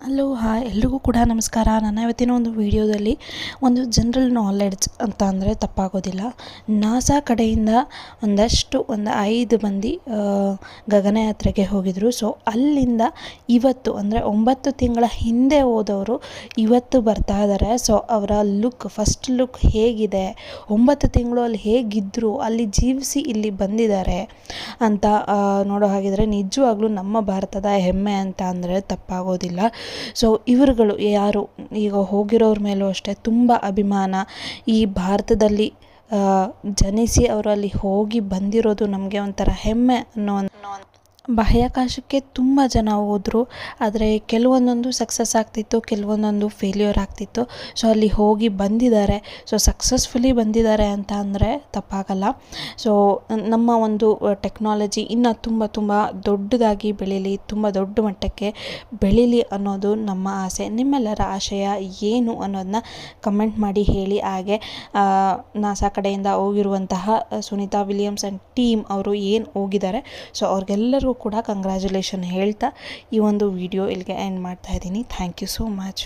Hello, hi. ಎಲ್ರಿಗೂ ಕೂಡ ನಮಸ್ಕಾರ. ನನ್ನ ಇವತ್ತಿನ ಒಂದು ವಿಡಿಯೋದಲ್ಲಿ ಒಂದು ಜನರಲ್ ನಾಲೆಡ್ಜ್ ಅಂತ ಅಂದರೆ ತಪ್ಪಾಗೋದಿಲ್ಲ. ನಾಸಾ ಕಡೆಯಿಂದ ಒಂದಷ್ಟು, ಒಂದು ಐದು ಮಂದಿ ಗಗನಯಾತ್ರೆಗೆ ಹೋಗಿದ್ರು. ಸೊ ಅಲ್ಲಿಂದ ಇವತ್ತು, ಅಂದರೆ ಒಂಬತ್ತು ತಿಂಗಳ ಹಿಂದೆ ಹೋದವರು ಇವತ್ತು ಬರ್ತಾ ಇದ್ದಾರೆ ಸೊ ಅವರ ಲುಕ್ ಫಸ್ಟ್ ಲುಕ್ ಹೇಗಿದೆ? ಒಂಬತ್ತು ತಿಂಗಳು ಅಲ್ಲಿ ಹೇಗಿದ್ದರು ಅಲ್ಲಿ ಜೀವಿಸಿ ಇಲ್ಲಿ ಬಂದಿದ್ದಾರೆ ಅಂತ ನೋಡೋ ಹಾಗಿದ್ರೆ ನಿಜವಾಗ್ಲೂ ನಮ್ಮ ಭಾರತದ ಹೆಮ್ಮೆ ಅಂತ ಅಂದರೆ ತಪ್ಪಾಗೋದಿಲ್ಲ. ಸೊ ಇವರುಗಳು ಯಾರು? ಈಗ ಹೋಗಿರೋರ ಮೇಲೂ ಅಷ್ಟೇ ತುಂಬ ಅಭಿಮಾನ. ಈ ಭಾರತದಲ್ಲಿ ಜನಿಸಿ ಅವರಲ್ಲಿ ಹೋಗಿ ಬಂದಿರೋದು ನಮಗೆ ಒಂಥರ ಹೆಮ್ಮೆ ಅನ್ನೋ ಬಾಹ್ಯಾಕಾಶಕ್ಕೆ ತುಂಬ ಜನ ಹೋದರು, ಆದರೆ ಕೆಲವೊಂದೊಂದು ಸಕ್ಸಸ್ ಆಗ್ತಿತ್ತು, ಕೆಲವೊಂದೊಂದು ಫೇಲ್ಯೂರ್ ಆಗ್ತಿತ್ತು. ಸೊ ಅಲ್ಲಿ ಹೋಗಿ ಬಂದಿದ್ದಾರೆ. ಸೊ ಸಕ್ಸಸ್ಫುಲಿ ಬಂದಿದ್ದಾರೆ ಅಂತ ಅಂದರೆ ತಪ್ಪಾಗಲ್ಲ. ಸೊ ನಮ್ಮ ಒಂದು ಟೆಕ್ನಾಲಜಿ ಇನ್ನೂ ತುಂಬ ತುಂಬ ದೊಡ್ಡದಾಗಿ ಬೆಳೀಲಿ, ತುಂಬ ದೊಡ್ಡ ಮಟ್ಟಕ್ಕೆ ಬೆಳೀಲಿ ಅನ್ನೋದು ನಮ್ಮ ಆಸೆ. ನಿಮ್ಮೆಲ್ಲರ ಆಶಯ ಏನು ಅನ್ನೋದನ್ನ ಕಮೆಂಟ್ ಮಾಡಿ ಹೇಳಿ. ಹಾಗೆ ನಾಸಾ ಕಡೆಯಿಂದ ಹೋಗಿರುವಂತಹ ಸುನೀತಾ ವಿಲಿಯಮ್ಸ್ ಆ್ಯಂಡ್ ಟೀಮ್ ಅವರು ಏನು ಹೋಗಿದ್ದಾರೆ ಸೊ ಅವ್ರಿಗೆಲ್ಲರಿಗೂ ಕೂಡ ಕಂಗ್ರ್ಯಾಚುಲೇಷನ್ ಹೇಳ್ತಾ ಈ ಒಂದು ವಿಡಿಯೋ ಇಲ್ಲಿಗೆ ಎಂಡ್ ಮಾಡ್ತಾ ಇದ್ದೀನಿ. Thank you so much